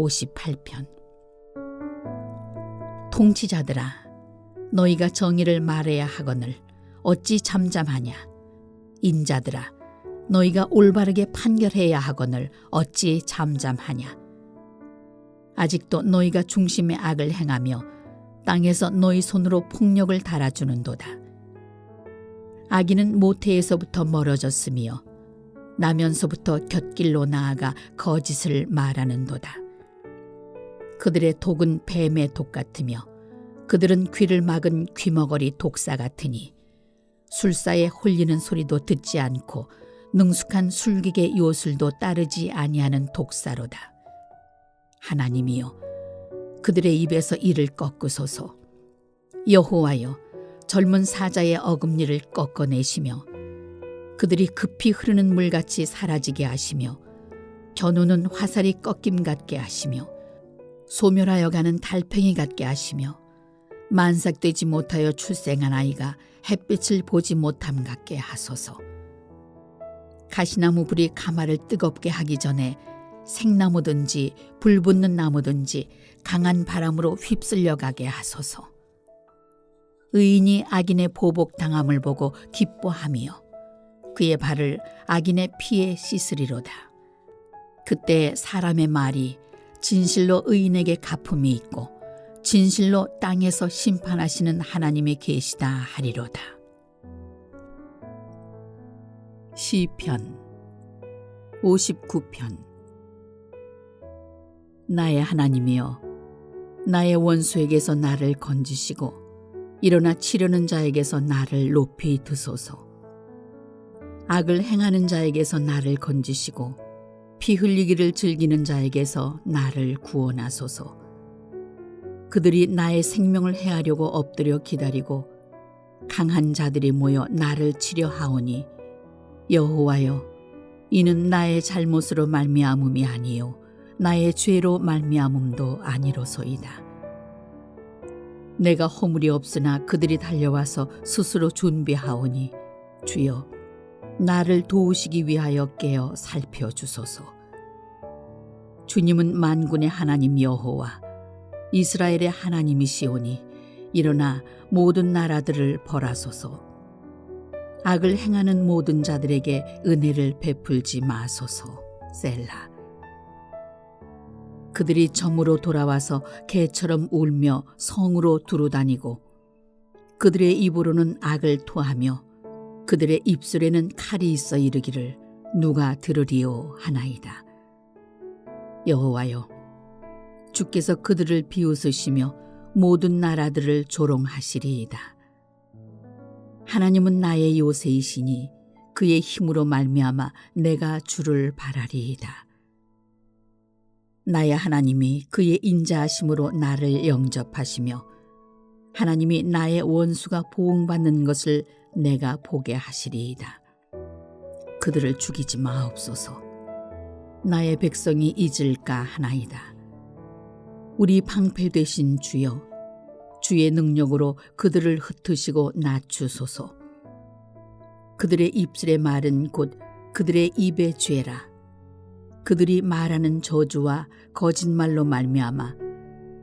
58편. 통치자들아 너희가 정의를 말해야 하거늘 어찌 잠잠하냐? 인자들아 너희가 올바르게 판결해야 하거늘 어찌 잠잠하냐? 아직도 너희가 중심의 악을 행하며 땅에서 너희 손으로 폭력을 달아주는도다. 아기는 모태에서부터 멀어졌으며 나면서부터 곁길로 나아가 거짓을 말하는도다. 그들의 독은 뱀의 독 같으며 그들은 귀를 막은 귀머거리 독사 같으니 술사에 홀리는 소리도 듣지 않고 능숙한 술객의 요술도 따르지 아니하는 독사로다. 하나님이여 그들의 입에서 이를 꺾으소서 여호와여 젊은 사자의 어금니를 꺾어내시며 그들이 급히 흐르는 물같이 사라지게 하시며 견우는 화살이 꺾임 같게 하시며 소멸하여 가는 달팽이 같게 하시며 만삭되지 못하여 출생한 아이가 햇빛을 보지 못함 같게 하소서. 가시나무 불이 가마를 뜨겁게 하기 전에 생나무든지 불 붙는 나무든지 강한 바람으로 휩쓸려 가게 하소서. 의인이 악인의 보복 당함을 보고 기뻐하며 그의 발을 악인의 피에 씻으리로다. 그때 사람의 말이 진실로 의인에게 가품이 있고 진실로 땅에서 심판하시는 하나님이 계시다 하리로다. 시편 59편 나의 하나님이여 나의 원수에게서 나를 건지시고 일어나 치려는 자에게서 나를 높이 드소서 악을 행하는 자에게서 나를 건지시고 피 흘리기를 즐기는 자에게서 나를 구원하소서. 그들이 나의 생명을 해하려고 엎드려 기다리고 강한 자들이 모여 나를 치려 하오니 여호와여 이는 나의 잘못으로 말미암음이 아니요 나의 죄로 말미암음도 아니로소이다. 내가 허물이 없으나 그들이 달려와서 스스로 준비하오니 주여 나를 도우시기 위하여 깨어 살펴 주소서. 주님은 만군의 하나님 여호와 이스라엘의 하나님이시오니 일어나 모든 나라들을 벌하소서. 악을 행하는 모든 자들에게 은혜를 베풀지 마소서. 셀라. 그들이 점으로 돌아와서 개처럼 울며 성으로 두루다니고 그들의 입으로는 악을 토하며 그들의 입술에는 칼이 있어 이르기를 누가 들으리오 하나이다. 여호와여, 주께서 그들을 비웃으시며 모든 나라들을 조롱하시리이다. 하나님은 나의 요새이시니 그의 힘으로 말미암아 내가 주를 바라리이다. 나의 하나님이 그의 인자하심으로 나를 영접하시며 하나님이 나의 원수가 보응받는 것을 내가 보게 하시리이다. 그들을 죽이지 마옵소서. 나의 백성이 잊을까 하나이다. 우리 방패 되신 주여, 주의 능력으로 그들을 흩으시고 낮추소서. 그들의 입술의 말은 곧 그들의 입의 죄라. 그들이 말하는 저주와 거짓말로 말미암아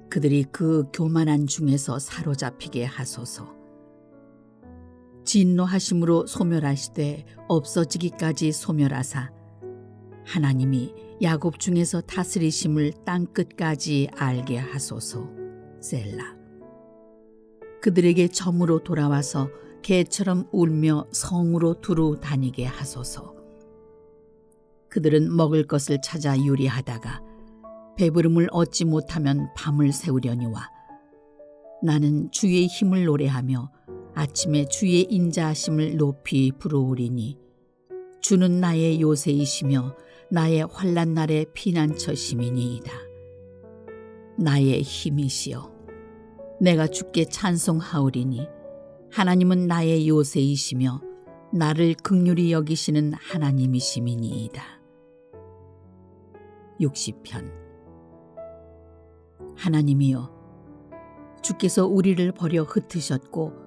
그들이 그 교만한 중에서 사로잡히게 하소서. 진노하심으로 소멸하시되 없어지기까지 소멸하사 하나님이 야곱 중에서 다스리심을 땅 끝까지 알게 하소서. 셀라. 그들에게 점으로 돌아와서 개처럼 울며 성으로 두루 다니게 하소서. 그들은 먹을 것을 찾아 유리하다가 배부름을 얻지 못하면 밤을 새우려니와 나는 주의 힘을 노래하며 아침에 주의 인자하심을 높이 부르우리니 주는 나의 요새이시며 나의 환란 날의 피난처심이니이다. 나의 힘이시여 내가 주께 찬송하오리니 하나님은 나의 요새이시며 나를 극률히 여기시는 하나님이시미니이다. 60편 하나님이여 주께서 우리를 버려 흩으셨고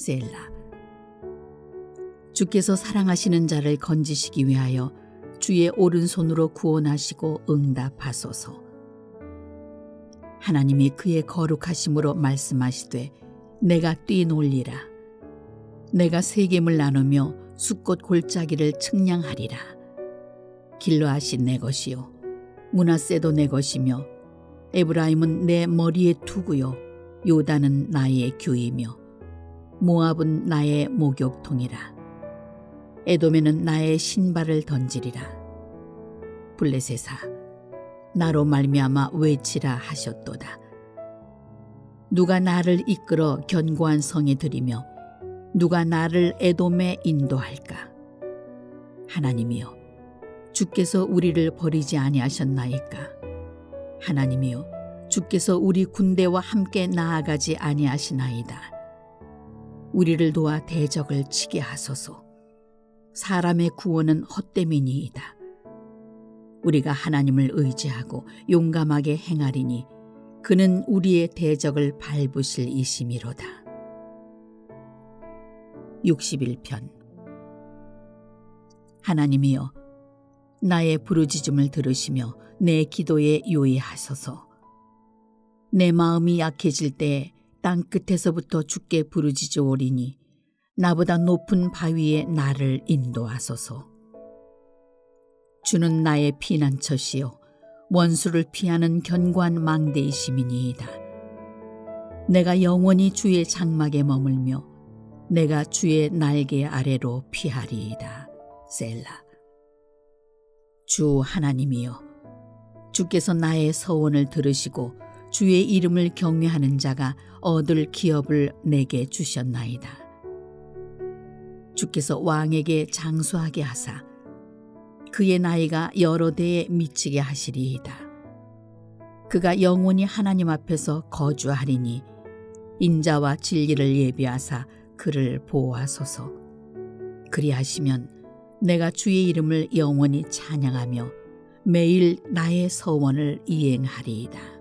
셀라. 주께서 사랑하시는 자를 건지시기 위하여 주의 오른손으로 구원하시고 응답하소서. 하나님이 그의 거룩하심으로 말씀하시되 내가 뛰놀리라. 내가 세겜을 나누며 숫꽃 골짜기를 측량하리라. 길러하신 내 것이요 문하세도 내 것이며 에브라임은 내 머리에 두고요 요단은 나의 규이며 모압은 나의 목욕통이라. 에돔에는 나의 신발을 던지리라. 블레셋아 나로 말미암아 외치라 하셨도다. 누가 나를 이끌어 견고한 성에 들이며 누가 나를 에돔에 인도할까? 하나님이여 주께서 우리를 버리지 아니하셨나이까? 하나님이여 주께서 우리 군대와 함께 나아가지 아니하시나이다. 우리를 도와 대적을 치게 하소서. 사람의 구원은 헛됨이니이다. 우리가 하나님을 의지하고 용감하게 행하리니 그는 우리의 대적을 밟으실 이심이로다. 61편 하나님이여 나의 부르짖음을 들으시며 내 기도에 요의하소서. 내 마음이 약해질 때 땅 끝에서부터 주께 부르짖어 오리니 나보다 높은 바위에 나를 인도하소서. 주는 나의 피난처시요 원수를 피하는 견고한 망대이심이니이다. 내가 영원히 주의 장막에 머물며 내가 주의 날개 아래로 피하리이다. 셀라. 주 하나님이여 주께서 나의 서원을 들으시고 주의 이름을 경외하는 자가 얻을 기업을 내게 주셨나이다. 주께서 왕에게 장수하게 하사 그의 나이가 여러 대에 미치게 하시리이다. 그가 영원히 하나님 앞에서 거주하리니 인자와 진리를 예비하사 그를 보호하소서. 그리하시면 내가 주의 이름을 영원히 찬양하며 매일 나의 서원을 이행하리이다.